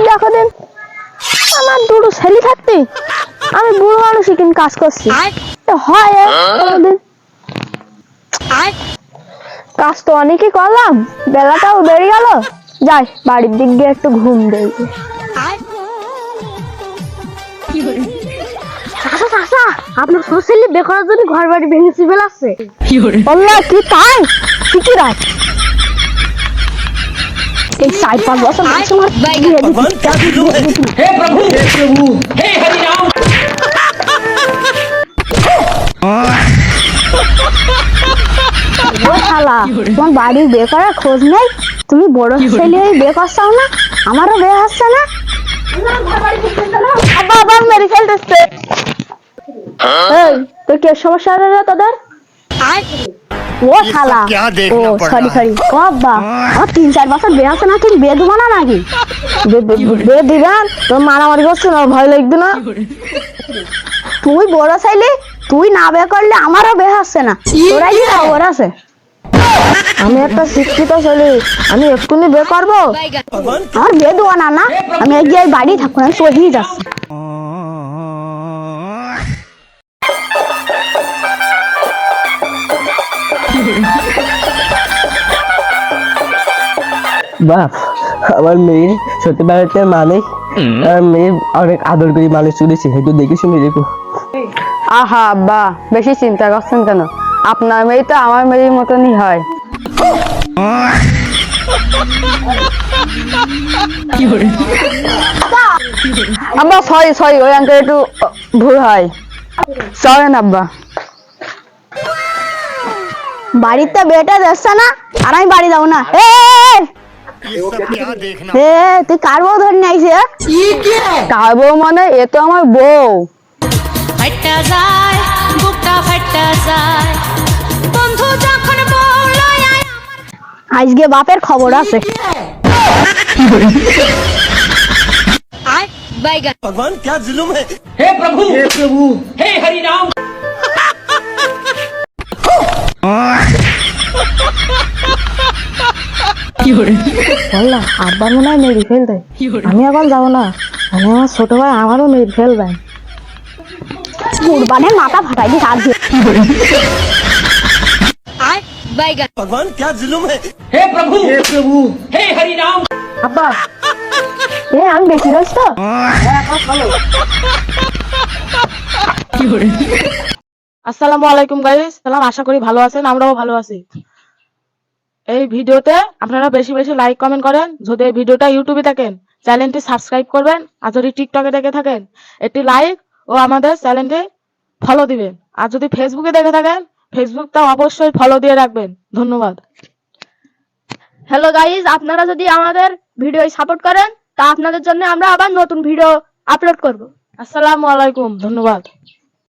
দেখো দিন। আমার দুটো ছেলে থাকতে আমি বুড়ো মানুষই কিন্তু কাজ করছি। হয় এ, কাজ তো অনেকই করলাম। বেলাটাও বেরিয়ে গেল। যাই বাড়ির দিক দিয়ে একটু ঘুম দেই। আপনার শ্বশুর বেকার জন্য ঘর বাড়ি ভেঙেছি বললা কি তাই? কি কি রাত এই সাইড পাঁচ বছর মাসে মাস দিয়ে দিচ্ছি। हे प्रभु हे प्रभु हे हरि राम ও শালা তোমার বাড়ির বিয়ে করার খোঁজ নেই তুমি বড় ছেলে হয়ে বিয়ে করছাও না আমারও বিয়ে হচ্ছে না আব্বা আবার মেরে ফেলতেছে এই তোর কি সমস্যা হলো রে তোদের ও শালা। ও সরি সরি। ও আমার তিন চার বছর বিয়ে আছে না তুমি বিয়ে দেবো না নাকি? বিয়ে দিবেন তোর মারামারি করছে না ভয় লাগবে না? তুই বড় চাইলে তুই না বিয়ে করলে আমারও বিয়ে আসছে না। ইয়ে। তোরাই কি খবর আছে? আমি একটা শিক্ষিত চলি আমি এক্ষুনি বিয়ে করব? আমার বিয়ে দেবো না না? আমি গিয়ে বাড়ি থাকব আমি চলেই যাচ্ছি। বাপ আমার মেয়ের সত্যি বাড়িতে মানুষ আর মেয়ের অনেক আদর করে মানুষ করেছে একটু দেখে শুনে দেখো। আহা বা বেশি চিন্তা করছেন কেন? আপনার মেয়ে তো আমার মেয়ের মতনই হয়। আব্বা সরি সরি ওই আঙ্কেল একটু ভুল হয়। সরেন আব্বা। বাড়িতে বেটা যাচ্ছে না আর আমি বাড়ি যাবো না এ, এ, এ, ये सब क्या देखना এ তুই কার বউ ধরে নিয়ে আইছে কার বউ মানে এ তো আমার বউ ফাইটা যায় বুকটা ফাইটা যায় বন্ধু যখন বলয় আজকে বাপের খবর আছে বাইগান भगवान क्या जुलुम है हे प्रभु हे प्रभु हे हरि राम বললা আব্বা মনে হয় মেরে ফেল দেয় আমি এখন যাবো না মানে আমার ছোট ভাই আমারও মেরে ফেলবে কুরবানের মাথা ফাটাই দিস আজকে বাইগান भगवान क्या जुलुम है हे प्रभु हे प्रभु हे हरि राम আব্বা এ আমি বেশি রয়েছি তো আসসালামু আলাইকুম গাইস সালাম আশা করি ভালো আছেন আমরাও ভালো আছি। এই ভিডিওতে আপনারা বেশি বেশি লাইক কমেন্ট করেন। যদি এই ভিডিওটা ইউটিউবে থাকেন চ্যানেলটি সাবস্ক্রাইব করবেন। আর যদি টিকটকে দেখে থাকেন একটি লাইক ও আমাদের চ্যানেলটি ফলো দিবেন। আর যদি ফেসবুকে দেখে থাকেন ফেসবুকটা অবশ্যই ফলো দিয়ে রাখবেন। ধন্যবাদ। হ্যালো গাইজ আপনারা যদি আমাদের ভিডিও সাপোর্ট করেন তা আপনাদের জন্য আমরা আবার নতুন ভিডিও আপলোড করব। আসসালামু আলাইকুম ধন্যবাদ।